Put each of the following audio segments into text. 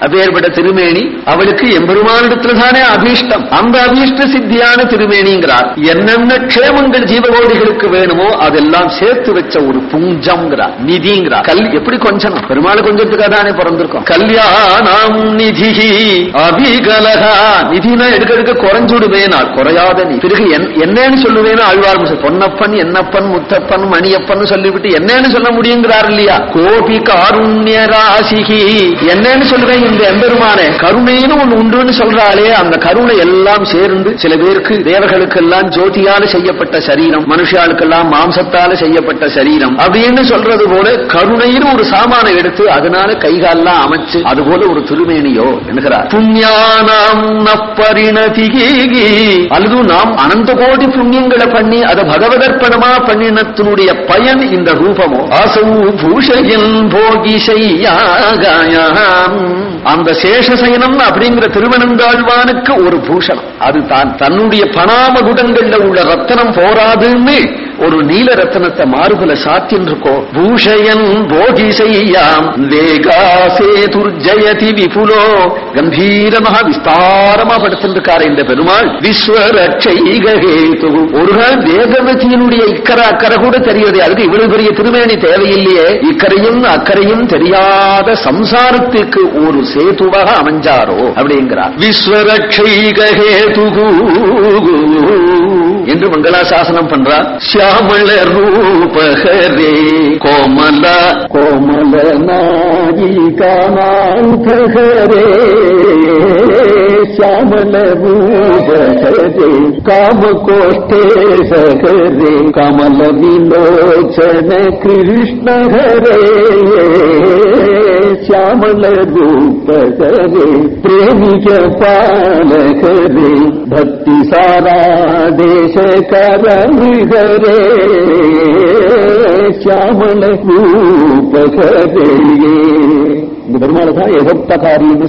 அப்பேற்பட்ட திருமேனி அவளுக்கு எம்பெருமானிடத்துல தானே அபீஷ்டம். அந்த அபீஷ்ட சித்தியான திருமேனிங்கிறார். என்னென்ன க்ஷேமங்கள் ஜீவகோடிகளுக்கு வேணுமோ அதெல்லாம் சேர்த்து வச்ச ஒரு புஞ்சம்ங்கிறார். நிதிங்கிறார். கல் எப்படி கொஞ்சம் பெருமாள் கொஞ்சத்துக்காக தானே பிறந்திருக்கோம். கல்யாணம் நிதி அபிகலகா. நிதினா எடுக்க எடுக்க குறைஞ்சுடுவேனா குறையாத நீ பிறகு என்- என்னன்னு சொல்லுவேன்னு ஆழ்வார் பொன்னப்பன் என்னப்பன் முத்தப்பன் மணியப்பன் சொல்லிவிட்டு என்னன்னு சொல்ல முடியுங்கிறார் இல்லையா? கோபி காருண்ய ராசிகி. என்னன்னு சொல்லுவேன் இந்த எம்பெருமான கருணைன்னு ஒண்ணு உண்டுன்னு சொல்றாலே அந்த கருணை எல்லாம் சேர்ந்து சில பேருக்கு தேவர்களுக்கெல்லாம் ஜோதியால செய்யப்பட்ட சரீரம் மனுஷாளுக்கெல்லாம் மாம்சத்தால செய்யப்பட்ட சரீரம் அப்படின்னு சொல்றது போல கருணைன்னு ஒரு சாமானை எடுத்து அதனால கைகாலெல்லாம் அமைச்சு அது போல ஒரு திருமேனியோ என்கிறார். புண்ணியானாம் நப்பரிணதி அல்லது நாம் அனந்த கோடி புண்ணியங்களை பண்ணி அதை பகவதர்ப்பணமா பண்ணினத்தினுடைய பயன் இந்த ரூபமோ. அசௌ பூஷையில் போகி அந்த சேஷசயனம் அப்படிங்கிற திருவனந்தாழ்வானுக்கு ஒரு பூஷணம். அது தான் தன்னுடைய பணாம குடங்கள்ல உள்ள ரத்தனம் போராதுன்னு ஒரு நீல ரத்தனத்தை மாறுபல சாத்தின் இருக்கோ பூஷயன் போகி செய்யாம். வேகாசே துர்ஜயதி விபுலோ. கம்பீரமாக விஸ்தாரமா படுத்திருக்காரு இந்த பெருமாள். விஸ்வரட்சைகேது ஒரு நாள் வேகவதியினுடைய இக்கரை அக்கறை கூட தெரியுது. அதுக்கு இவ்வளவு பெரிய திருமேனி தேவையில்லையே. இக்கரையும் அக்கறையும் தெரியாத சம்சாரத்துக்கு ஒரு சேதுவாக அமைஞ்சாரோ? அப்படிங்கிறார். விஸ்வரட்சைகேது என்று மங்களாசாசனம் பண்றார். சியாமள ரூபகரே கோமல கோமல நாயிகானாந்தகரே சியாமள ரூபகரே காம கோஷ்டே சகரே கமல விலோச்சன கிருஷ்ண ஹரே श्यामल रूप करे प्रेमिक पालकरे भक्ति सारा देश करम करे श्यामल रूप करे இந்த பெருமாள் தான்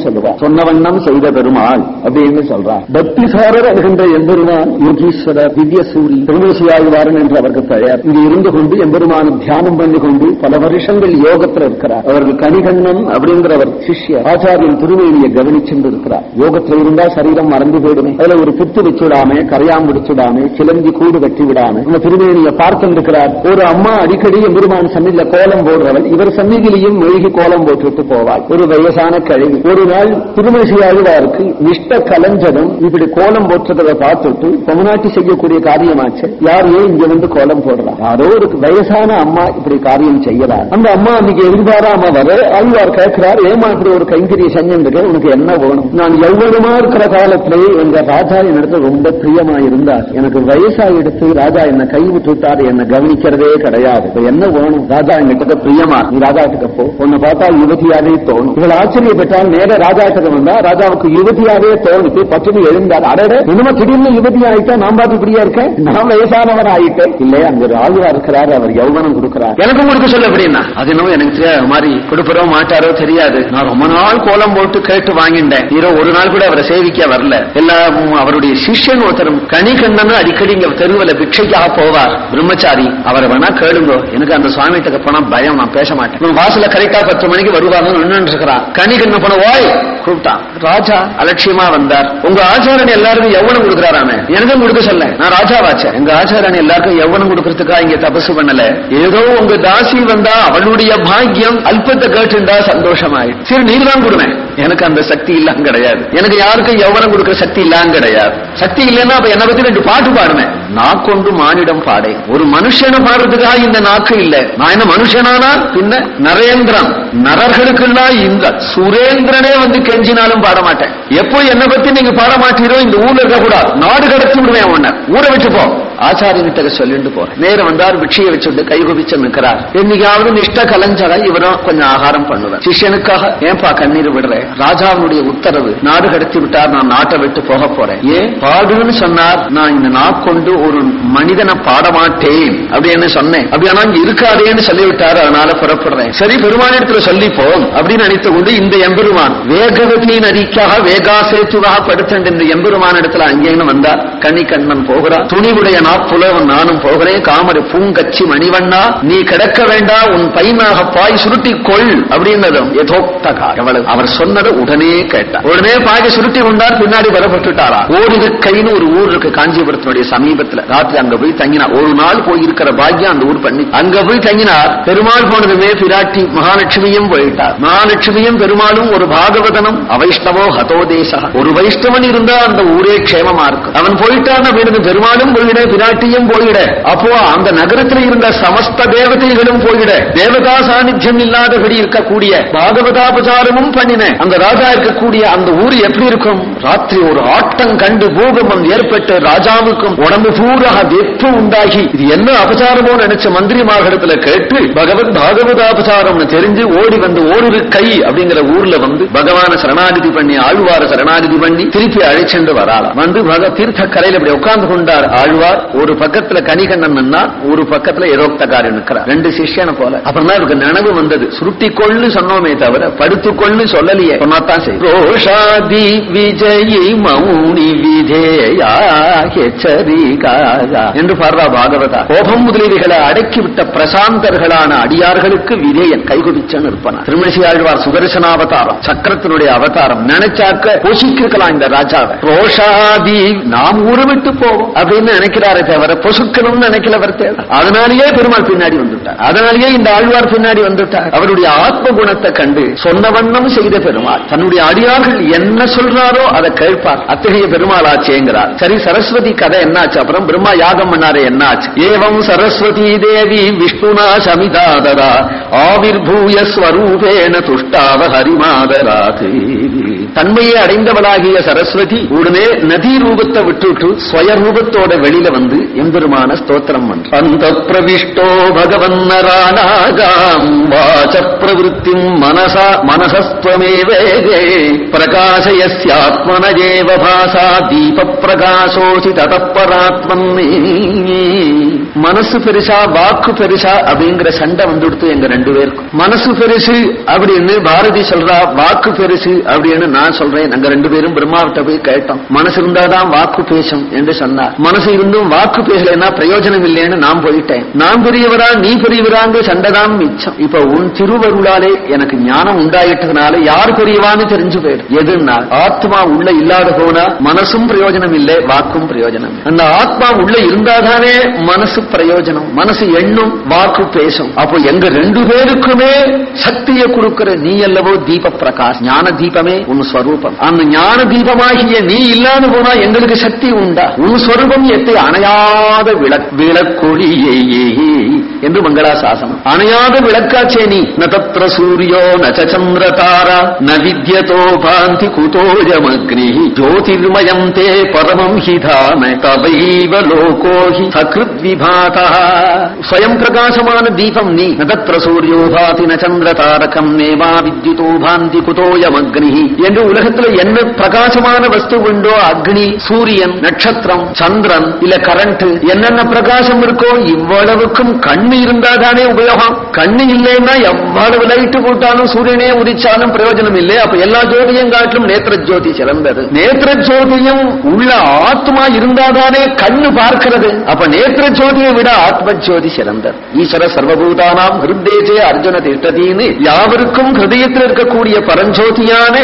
சொல்லுவா. சொன்ன வண்ணம் செய்த பெருமாள் அப்படின்னு சொல்றார் பக்திசாரர் என்கின்ற எம்பெருமான் யோகீஸ்வரர் திவ்ய சூரி திருமூசியாழ்வாரன் என்று அவருக்கு பெயர். இங்கு இருந்து கொண்டு எம்பெருமான தியானம் பண்ணி கொண்டு பல வருஷங்கள் யோகத்தில் இருக்கிறார். அவர்கள் கனிகண்ணன் அப்படிங்கிறவர் சிஷ்ய ஆச்சாரியன் திருவேணியை கவனிச்சென்று இருக்கிறார் யோகத்தில் இருந்தா சரீரம் மறந்து போயிடுமே. அதுல ஒரு புத்து வச்சுடாம கரையாம் பிடிச்சுடாம சிலந்தி கூடு கட்டி விடாம நம்ம திருவேணியை பார்த்து இருக்கிறார் ஒரு அம்மா அடிக்கடி எம்பெருமான் சன்னிதியில கோலம் போடுறவள். இவர் சந்நிதியிலையும் மெழுகி கோலம் போட்டுவிட்டு போவாள் ஒரு வயசான கழிவு ஒரு நாள் திருமணிசியாழ்வாருக்கு நிஷ்ட கலஞ்சனம் இப்படி கோலம் போற்றதை பார்த்துட்டு பொமநாட்டி செய்யக்கூடிய காரியமாச்சு யாரையே இங்க வந்து கோலம் போடுறா? யாரோ ஒரு வயசான அம்மா இப்படி காரியம் செய்யறார் அந்த அம்மா அன்னைக்கு எதிர்பாராம வர ஆழ்வார் கேட்கிறார் ஏமா இப்படி ஒரு கைங்கரிய செஞ்சிருக்க உனக்கு என்ன வேணும்? நான் எவ்வளவுமா இருக்கிற காலத்திலேயே எங்க ராஜா என்னிடத்துல ரொம்ப பிரியமா இருந்தார் எனக்கு வயசா எடுத்து ராஜா என்ன கை விட்டுட்டாரு என்ன கவனிக்கிறதே கிடையாது. என்ன வேணும்? ராஜா என்கிட்ட பிரியமா? நீ ராஜா கிட்ட போ. உன்னை பார்த்தா யுவதியாவே தோணும். இவள் ஆச்சரியப்பட்டால் நேர ராஜா கிட்ட வந்தா ராஜாவுக்கு யுவதியாவே தோணுச்சு. பட்டுன்னு எழுந்தார் அடட இனிமே திடீர்னு யுவதி ஆயிட்டா நான் பார்த்து இப்படியா இருக்கேன்? நான் வயசானவர் ஆயிட்டேன். இல்ல அங்க ராஜா இருக்கிறாரு அவர் யௌவனம் கொடுக்கிறார். எனக்கும் கொடுக்க சொல்ல அப்படின்னா. அது என்னவோ எனக்கு தெரியாது மாதிரி கொடுப்பறோ மாட்டாரோ தெரியாது. நான் ரொம்ப நாள் கோலம் போட்டு கேட்டு வாங்கிட்டேன் ஹீரோ ஒரு நாள் கூட அவரை சேவிக்க வரல. எல்லாம் அவருடைய சிஷ்யன் ஒருத்தரும் கணிகண்ணன் அடிக்கடி இங்க தெருவில் பிக்ஷைக்காக போவார். பிரம்மச்சாரி அவரை வேணா கேளுங்க. எனக்கு அந்த சுவாமி கிட்ட போனா பயம் நான் பேச மாட்டேன். வாசல கரெக்டா பத்து மணிக்கு வருவாங்க நின்று இருக்கிறான் கணிகண்ண போன ஓய் கூப்பிட்டான். ராஜா. அலட்சியமா வந்தார். உங்க ஆச்சாரன் எல்லாருக்கும் எவ்வளவு கொடுக்குறாராமே. எனக்கும் கொடுக்க சொல்ல. நான் ராஜாவாச்சேன் எங்க ஆச்சாரன் எல்லாருக்கும் எவ்வளவு கொடுக்கறதுக்கா இங்க தபசு பண்ணல? ஏதோ உங்க தாசி வந்தா அவளுடைய பாக்கியம் அல்பத்தை கேட்டுண்டா சந்தோஷமாயிடும். சரி நீர் தான் கொடுவேன். எனக்கு அந்த சக்தி இல்லாம கிடையாது. எனக்கு யாருக்கும் எவ்வளவு கொடுக்கிற சக்தி இல்லாம கிடையாது. சக்தி இல்லைன்னா அப்ப என்னை பத்தி ரெண்டு பாட்டு பாடுவேன். நாக்கொண்டு மானிடம் பாடே. ஒரு மனுஷனை பாடுறதுக்காக இந்த நாக்கு இல்ல. நான் என்ன மனுஷனானா? பின்ன நரேந்திரன். நரர்களுக்கெல்லாம் இந்த சுரேந்திரனே வந்து கெஞ்சினாலும் பாட மாட்டேன். எப்போ என்னை பத்தி நீங்க பாட மாட்டீரோ இந்த ஊர்ல இருக்க கூடாது நாடு கடத்தி விடுவேன் உன்னை. ஊரை விட்டு போ ஆச்சாரியிட்ட சொல்லிட்டு போறேன். நேரம் வந்தார் பிக்ஷையை வச்சுட்டு கைகுபிச்சு நிற்கிறார். என்னைக்காவது நிஷ்ட கலைஞ்சரா இவரும் கொஞ்சம் ஆகாரம் பண்ணுவேன் சிஷியனுக்காக ஏன்பா கண்ணீர் விடுறேன் ராஜாவினுடைய உத்தரவு நாடு கடத்தி விட்டார் நான் நாட்டை விட்டு போக போறேன். ஏன் பாடுன்னு சொன்னார் நான் இந்த நாட்கொண்டு ஒரு மனிதனை பாடமாட்டேன். அப்படின்னு சொன்னேன்? அப்படி ஆனா இருக்காதேன்னு சொல்லிவிட்டார் அதனால புறப்படுறேன். சரி பெருமானிடத்துல சொல்லிப்போம் அப்படின்னு நினைத்து கொண்டு இந்த எம்பெருமான் வேகவதியின் அறிக்காக வேகாசேத்துவாக படுத்த இந்த எம்பெருமான் இடத்துல அங்கேன்னு வந்தார். கனி கண்ணன் போகிறார். துணிவுடைய நாப்புலவன் நானும் போகிறேன் காமரை பூங்கச்சி மணிவண்ணா நீ கிடக்க வேண்டா உன் பையனாக பாய் சுருட்டி கொள் அப்படின்னதும் எதோக்தகா எவ்வளவு அவர் சொன்னதை உடனே கேட்டார். உடனே பாய சுருட்டி கொண்டார் பின்னாடி வரப்பட்டுட்டாரா ஓரிருக்கைன்னு ஒரு ஊர் இருக்கு காஞ்சிபுரத்தினுடைய சமீபத்துல. ராத்திரி அங்க போய் தங்கினார். ஒரு நாள் போய் இருக்கிற பாக்கியம் அந்த ஊர் பண்ணி. அங்க போய் தங்கினார். பெருமாள் போனதுமே பிராட்டி மகாலட்சுமியும் போயிட்டார். மகாலட்சுமியும் பெருமாளும் ஒரு பாகவதனும் அவைஷ்ணவோ ஹதோதேசா ஒரு வைஷ்ணவன் இருந்தா அந்த ஊரே க்ஷேமமா இருக்கும். அவன் போயிட்டான் அப்படின்னு பெருமாளும் போயிட பிராட்டியும் போயிட. அப்போ அந்த நகரத்தில் இருந்த சமஸ்த தேவதைகளும் போயிட தேவதா சாநித்தியம் இல்லாதபடி இருக்கக்கூடிய பாகவதாபசாரமும் பண்ணின அந்த ராஜா இருக்கக்கூடிய அந்த ஊர் எப்படி இருக்கும் ராத்திரி ஒரு ஆட்டம் கண்டு பூகம்பம் ஏற்பட்டு ராஜாவுக்கும் உடம்பு பூரா வெப்பு உண்டாகி இது என்ன அபசாரமோ நினைச்ச மந்திரிமார்களிடத்துல கேட்டு பகவத் பாகவதாபசாரம்னு தெரிஞ்சு ஓடி வந்து ஓடிரு கை அப்படிங்கிற ஊர்ல வந்து பகவான சரணாகிதி பண்ணி ஆழ்வார சரணாகிதி பண்ணி திருப்பி அழைச்சென்று வராளாம் வந்து பக தீர்த்த கரையில் இப்படி உட்கார்ந்து கொண்டார் ஆழ்வார் ஒரு பக்கத்துல கனிகண்ணன் ஒரு பக்கத்துல எரோக்தகாரன் நிற்கிறார் ரெண்டு சிஷ்யனை போல. அப்புறம் தான் இவருக்கு நினைவு வந்தது. சுருட்டிக்கொள்ளு சொன்னோமே தவிர படுத்துக்கொள்ளு சொல்லலையே. சொன்னாத்தான் சரி ரோஷாதி விஜயி மௌனி விதேயா என்று பாடுறா பாகவதா. கோபம் முதலீடுகளை அடக்கிவிட்ட பிரசாந்தர்களான அடியார்களுக்கு விதேயன் கைகுதிச்சன் இருப்பான் திருமணிசி ஆழ்வார் சுதர்சனாவதாரம் சக்கரத்தினுடைய அவதாரம். நினைச்சாக்க போஷிக்கிருக்கலாம் இந்த ராஜாவை. ரோஷாதி நாம் ஊருவிட்டு போவோம் அப்படின்னு நினைக்கிறார் தவிர பொசுக்கணும்னு நினைக்கலவர் தேவை அதனாலேயே பெருமாள் பின்னாடி வந்துட்டார். அதனாலேயே இந்த ஆழ்வார் பின்னாடி வந்துட்டார். அவருடைய ஆத்ம குணத்தை கண்டு சொன்ன வண்ணம் செய்த பெருமாள் தன்னுடைய அடியார்கள் என்ன சொல்றாரோ அதை கேட்பார். அத்தகைய பெருமாள் ஆச்சேங்கிறார். சரி சரஸ்வதி கதை என்னாச்சு? அப்புறம் பிரம்மா யாகம் பண்ணாரு என்னாச்சு? ஏவம் சரஸ்வதி தேவி விஷ்ணுனா சமிதாதரா ஆவிர்பூய ஸ்வரூபேன துஷ்டாவ ஹரிமாதராது தன்மையை அடைந்தவளாகிய சரஸ்வதி உடனே நதி ரூபத்தை விட்டுட்டு ஸ்வய ரூபத்தோட வெளியில வந்து எம்பெருமான ஸ்தோத்திரம் அந்த பிரவிஷ்டோ பகவன் நராணாகாம் வாச பிரவருத்திம் மனசா மனசஸ்துவமேவே பிரகாசயஸ்யாத்மனஜேவ பாசா. தீப பிரகாசோசி ததப்பராத்மன் மனசு பெருசா வாக்கு பெருசா அப்படிங்கிற சண்டை வந்துடுத்து எங்க ரெண்டு பேருக்கும். மனசு பெருசு அப்படின்னு பாரதி சொல்றா வாக்கு பெருசு அப்படின்னு நான் சொல்றேன். நாங்க ரெண்டு பேரும் பிரம்மாவிட்ட போய் கேட்டோம். மனசு இருந்தாதான் வாக்கு பேசும் என்று சொன்னார். மனசு இருந்தும் வாக்கு பேசலைன்னா பிரயோஜனம் இல்லைன்னு நான் போயிட்டேன். நான் பெரியவரா நீ பெரியவராங்க சண்டைதான் மிச்சம். இப்ப உன் திருவருளாலே எனக்கு ஞானம் உண்டாயிட்டதுனால யார் பெரியவான்னு தெரிஞ்சு போயிடும். எதுன்னா ஆத்மா உள்ள இல்லாத போனா மனசும் பிரயோஜனம் இல்லை வாக்கும் பிரயோஜனம் அந்த ஆத்மா உள்ள இருந்தாதானே மனசு பிரயோஜனம். மனசு எண்ணும் வாக்கு பேசும். அப்போ எங்க ரெண்டு பேருக்குமே சக்தியை கொடுக்கிற நீ அல்லவோ தீப பிரகாஷ் ஞான தீபமே ஒன்னு ஸ்வரூபம் அந்த ஞான தீபமாகிய நீ இல்லாத போனா எங்களுக்கு சக்தி உண்டா உன் ஸ்வரூபம் எத்தை அணையாத விளக் விளக்கொழியே என்று மங்களாசாசனம் அணையாத விளக்காச்சே நீ ந தத்ர சூரியோ ந ச சந்திர தாரா ந வித்யதோ பாந்தி குதோஜமக்னி ஜோதிர்மயம் தே பரமம் ஹி தாம தவைவ லோகோ ஹி சகிருத் விபாதா ஸ்வயம் பிரகாசமான தீபம் நீ ந தத்ர சூரியோ பாதி ந சந்திர தாரகம் நேவா வித்யுதோ பாந்தி குதோயமக்னி என்று உலகத்துல என்ன பிரகாசமான வஸ்து உண்டோ அக்னி சூரியன் நட்சத்திரம் சந்திரன் இல்ல கரண்ட் என்னென்ன பிரகாசம் இருக்கோ இவ்வளவுக்கும் கண்ணு இருந்தாதானே உபயோகம். கண்ணு இல்லைன்னா எவ்வளவு லைட்டு போட்டாலும் சூரியனே உதிச்சாலும் பிரயோஜனம் இல்லை அப்ப எல்லா ஜோதியும் காட்டிலும் நேத்திர ஜோதி சிறந்தது. நேத்திர ஜோதியும் உள்ள ஆத்மா இருந்தாதானே கண்ணு பார்க்கிறது. அப்ப நேத்திர ஜோதியை விட ஆத்ம ஜோதி சிறந்தது. ஈஸ்வர சர்வபூதானாம் ஹிருதேஜே அர்ஜுன திட்டதின்னு யாவருக்கும் ஹிருதயத்தில் இருக்கக்கூடிய பரஞ்சோதியான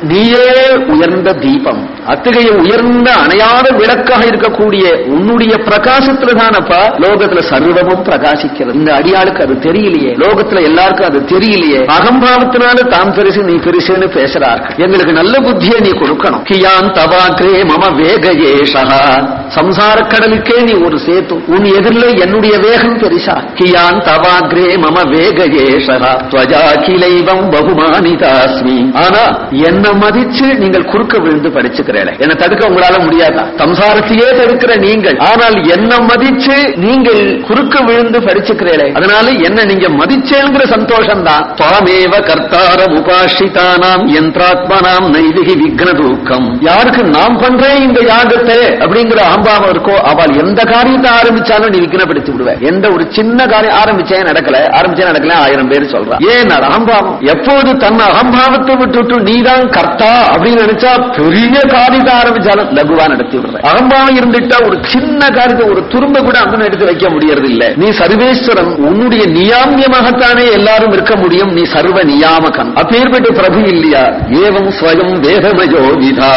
நீயே உயர்ந்த தீபம். அத்தகைய உயர்ந்த அணையாத விளக்காக இருக்கக்கூடிய உன்னுடைய பிரகாசத்துல தானப்பா? லோகத்துல சர்வமும் பிரகாசிக்கிறது. இந்த அடியாளுக்கு அது தெரியலையே. லோகத்துல எல்லாருக்கும் அது தெரியலையே. அகம்பாவத்தினால தாம் பெருசு நீ பெருசுன்னு பேசுறார்கள். எங்களுக்கு நல்ல புத்தியை நீ கொடுக்கணும். கியான் தவாக்ரே மம வேகயேஷா. சம்சார கடலுக்கே நீ ஒரு சேத்து. உன் எதிரில் என்னுடைய வேகம் பெரிசா. கியான் தவாக்ரே மம வேகயேஷா. துவஜா கிளைவம் பகுமானிதாஸ்மி. ஆனா என்ன மதிச்சு நீங்கள் குறுக்க விழுந்து படிச்சுக்கிறேன். என்ன தடுக்க உங்களால முடியாதா? சம்சாரத்தையே தடுக்கிற நீங்கள். ஆனால் என்ன மதிச்சு நீங்கள் குறுக்க விழுந்து படிச்சுக்கிறீங்களே அதனால என்ன நீங்க மதிச்சேங்கிற சந்தோஷம் தான் தாமேவ கர்த்தாரம் உபாஷிதானாம் யந்திராத்மனாம் நைதிகி விக்ன தூக்கம் யாருக்கு நாம் பண்றேன் இந்த யாகத்தை? அப்படிங்கிற ஆம்பாவம் இருக்கோ அவள் எந்த காரியத்தை ஆரம்பிச்சாலும் நீ விக்னப்படுத்தி விடுவேன் எந்த ஒரு சின்ன காரியம் ஆரம்பிச்சேன் நடக்கல. ஆரம்பிச்சேன் நடக்கல ஆயிரம் பேர் சொல்றான் ஏன் அது அகம்பாவம் எப்போது தன் அகம்பாவத்தை விட்டுட்டு நீதான் கர்த்தா அப்படின்னு நினைச்சா பெரிய காரியத்தை ஆரம்பிச்சாலும் லகுவா நடத்தி விடுற அகம்பாவம் இருந்துட்டா ஒரு சின்ன காரியத்தை ஒரு துரும்ப கூட அங்கே எடுத்து வைக்க முடியறது இல்ல நீ சர்வேஸ்வரன் உன்னுடைய நியாமியமாகத்தானே எல்லாரும் இருக்க முடியும். நீ சர்வ நியாமகன். அப்பேற்பட்ட பிரபு இல்லையா? ஏவம் ஸ்வயம் வேதமயோ விதா